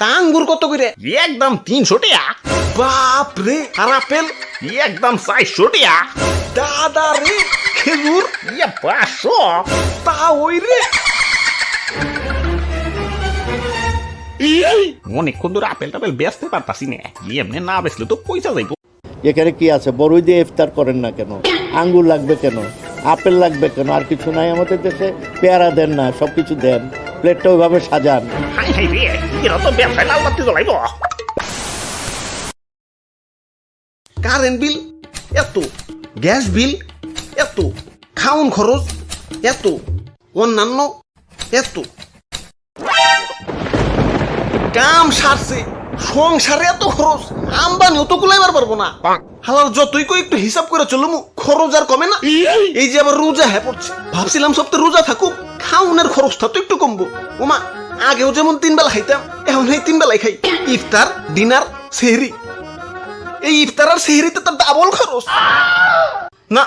তা আঙ্গুর কত করে? একদম তিনশো টাকা। বাপ রে আর আপেল? একদম চারশো টাকা। দাদা রে খেজুর? ইয়ে পাঁচশো। তা ওই রে। অনেকক্ষণ ধরে আপেল টাপেল বেচতে পারতাছি না। এমনি না বেচলে তো পয়সা যাইবো। এখানে কি আছে? বড়ই দিয়ে ইফতার করেন না কেন? আঙ্গুর লাগবে কেন? আপেল লাগবে কেন? আর কিছু নাই আমাদের দেশে? পেয়ারা দেন না সব কিছু দেন। প্লেটটা ওইভাবে সাজান। কারেন্ট বিল এত গ্যাস বিল এত খাউন খরচ এত অন্যান্য এত। কাম সারছে। সংসারে এত খরচ আমদানিও তো কুলাইবার পারব না। হালাল যতই কই একটু হিসাব করে চলুম খরচ আর কমে না। এই যে আবার রোজা হ্যাঁ পড়ছে ভাবছিলাম সপ্তাহে রোজা থাকুক খাউনের খরচটা তো একটু কমবো। ওমা আগেও যেমন তিন বেলা খাইতাম এখন এই তিন বেলায় খাই। ইফতার ডিনার সেহরি। এই ইফতার আর সেহরিতে তো ডাবল খরচ। না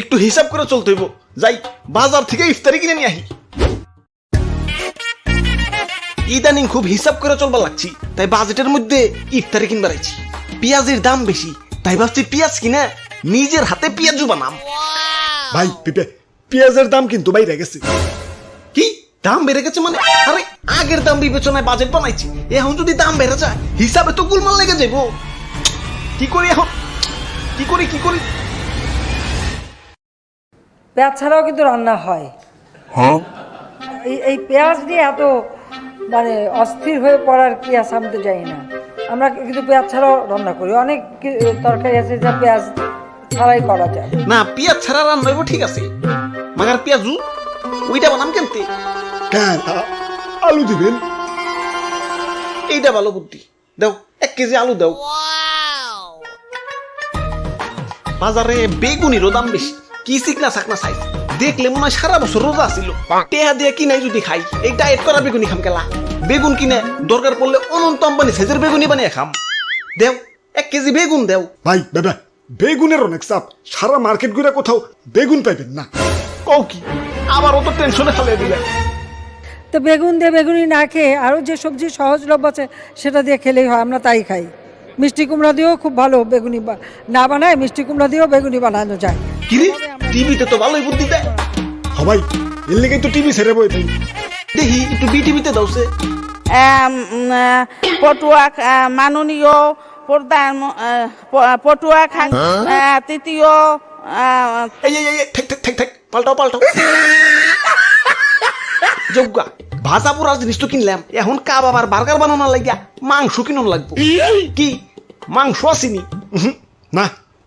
একটু হিসাব করে চলতে হইব। যাই বাজার থেকে ইফতারি কিনে নিয়ে আহি। ইদানিং খুব হিসাব করে চলবার লাগছি। তাই বাজেটের মধ্যে ইফতারি কিনবার আইছি। পেঁয়াজের দাম বেশি। তাই ভাবছি পেঁয়াজ কিনে নিজের হাতে পেঁয়াজু বানাম। ভাই পিপে পেঁয়াজের দাম কিন্তু বাইরে গেছে। কি? দাম বেড়ে গেছে মানে? আরে আগের দাম বিবেচনায় বাজেট বানাইছি। এখন যদি দাম বেড়ে যায় হিসাবে তো গুলমাল লেগে যাব কি করি এখন? কি করি কি করি? পেঁয়াজ ছাড়াও কিন্তু রান্না হয়। এই এই পেঁয়াজ নিয়ে এত মানে অস্থির হয়ে পড়ার কি আছে আমি তো জানি না। আমরা কিন্তু পেঁয়াজ ছাড়াও রান্না করি। অনেক তরকারি আছে যা পেঁয়াজ ছাড়াই করা যায়। না পেঁয়াজ ছাড়া রান্না হইব ঠিক আছে। মাগার পেঁয়াজু ওইটা বানাম কেমতে? কেন? আলু দিবেন? এইটা ভালো বুদ্ধি। দাও এক কেজি আলু দাও। বাজারে বেগুনিরও দাম বেশি। কি চিকনা চাকনা সাইজ? দেখলে মনে হয় সারা বছর রোজা ছিল। টেহা দিয়ে কিনাই যদি খাই এই ডায়েট করা বেগুনি খাম কেলা। বেগুন কিনে দরকার পড়লে অনন্ত আম্বানি সাইজের বেগুনি বানিয়ে খাম। দেও এক কেজি বেগুন দেও। ভাই বেবে বেগুনের অনেক চাপ। সারা মার্কেট ঘুরে কোথাও বেগুন পাইবেন না। কও কি? আবার অত টেনশনে ফেলে দিলে। তো বেগুন দিয়ে বেগুনি না খেয়ে আরও যে সবজি সহজলভ্য আছে সেটা দিয়ে খেলেই হয় আমরা তাই খাই। মিষ্টি কুমড়া দিয়েও খুব ভালো বেগুনি বা- না বানায় মিষ্টি কুমড়া দিয়েও বেগুনি বানানো যায়। কিরে টিভিতে তো ভালোই বুদ্ধি দেয়। হ ভাই এর লেগে তো টিভি ছেড়ে বই থাকি। দেখি একটু বিটিভিতে আহ, পটুয়া মাননীয় প্রধান পটুয়া খান তৃতীয় আহ, এই এই এই এই, ঠেক ঠেক ঠেক ঠেক পাল্টাও পাল্টাও। যোগ্যা ভাজা পোড়া জিনিস তো কিনলাম এখন কাবাব আর বার্গার বানানোর লাগিয়া মাংস কিনুন লাগবো। কি? মাংস আসেনি? না।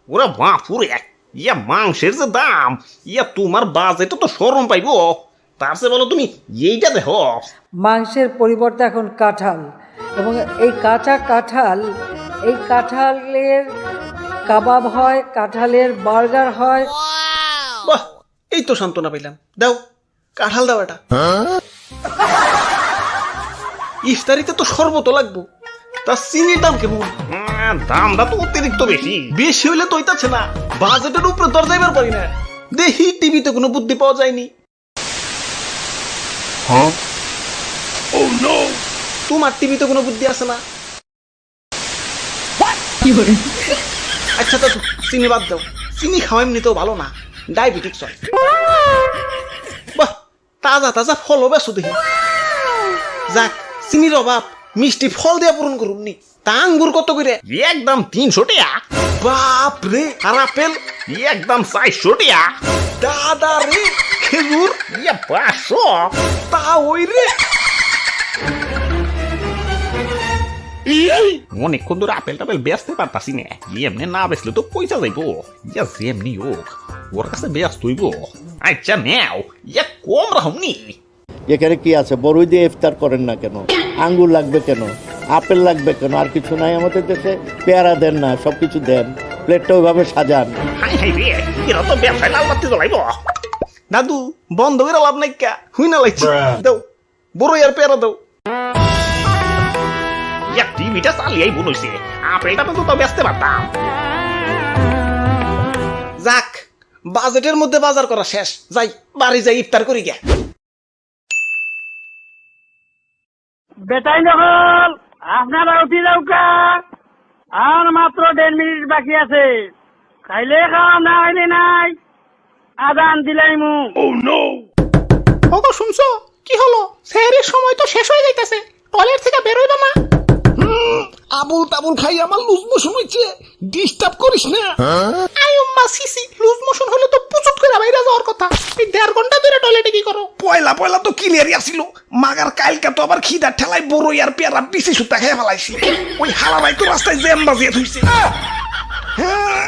ওরা বাপুরে ইয়া মাংসের যে দাম ইয়া তোমার বাজেটে তো সরম পাইব। তার চেয়ে বলো তুমি এইটা দেখো। মাংসের পরিবর্তে এখন কাঁঠাল। এবং এই কাঁচা কাঁঠাল এই কাঁঠালের কাবাব হয় কাঁঠালের বার্গার হয়। বাহ এই তো সান্ত্বনা পেলাম। দাও কাঁঠাল দাও এটা। ইফতারিতে তো শরবত লাগবো। তা চিনির দাম কেমন? উম, দামটা তো অতিরিক্ত বেশি। বেশি হইলে তো ইতাছে না। বাজেটের উপরে দর যাইবার পারি না। দেখি টিভিতে কোনো বুদ্ধি পাওয়া যায়নি। তোমার টিভিতে কোনো বুদ্ধি আছে না? আচ্ছা তো চিনি বাদ দাও। চিনি খাওয়া এমনিতেও ভালো না। ডায়াবেটিক্স হয় বাহ তাজা তাজা ফলও বেসো দেখি। যাক চিনির অভাব। মিষ্টি ফল দিয়ে পূরণ করুন নি। তা আঙ্গুর কত করে? একদম তিনশো টাকা বাপ রে আর আপেল? একদম চারশো টাকা দাদা রে খেজুর? ইয়া পাঁচশো। তা ওই রে। অনেকক্ষণ ধরে আপেল টাপেল বেচতে পারতাছি না। এমনি না বেচলে তো পয়সা যাইবো। ইয়া যেমনি হোক ওর কাছে ব্যস্ত হইব আচ্ছা নেও ইয়া কম রাহমনি এখানে কি আছে? বড়ই দিয়ে ইফতার করেন না কেন? আঙ্গুর লাগবে কেন? আপেল লাগবে কেন? আর কিছু নাই আমাদের দেশে? পেয়ারা দেন না সব কিছু দেন। প্লেটটা ওইভাবে সাজান। হাই হাই রে এরা তো ব্যবসায় লাল বাতি জ্বলাইব। দাদু বন্ধ করে লাভ নাই কা। হুই না লাগছে। দাও বড় আর পেয়ারা দাও। ইয়া টিভিটা চালিয়াই ভুল হইছে আপেল টাপেল তো বেচতে পারতাম। যাক বাজেটের মধ্যে বাজার করা শেষ। যাই বাড়ি যাই ইফতার করি গে। বেটাই নহল আপনারা উঠি যাওকা আর মাত্র দেড় মিনিট বাকি আছে। খাইলে খাওয়া না খাইলে নাই। আদান দিলাই মু। ওগো শুনছো? কি হলো? স্যারের সময় তো শেষ হয়ে যাইতেছে। টয়লেট থেকে বেরোইবা না। আবুল তাবুল খাই আমার লুজ মোশন হইছে। ডিস্টার্ব করিস না। আই সিসি লুজ মোশন হলে তো পুচুট করে বাইরে যাওয়ার কথা। এই দেড় ঘণ্টা ধরে টয়লেটে কি করো? পয়লা পয়লা তো ক্লিয়ারই আসিল। মাগার কালকে তো আবার খিদা ঠেলাই বড়ই আর পেয়ারা পিসি সুতা খেয়ে ফেলাইছি। ওই হালারাই তো রাস্তায় জ্যাম বাজিয়ে থইছে। হ্যাঁ।